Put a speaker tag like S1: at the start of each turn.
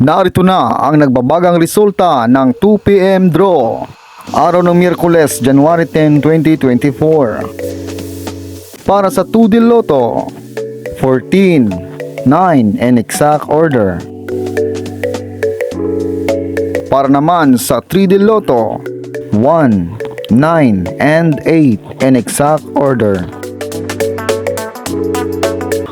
S1: Narito na ang nagbabagang resulta ng 2pm draw. Araw ng Miyerkules, January 10, 2024. Para sa 2 Del Lotto, 14, 9 in exact order. Para naman sa 3 Del Lotto, 1, 9, and 8 in exact order.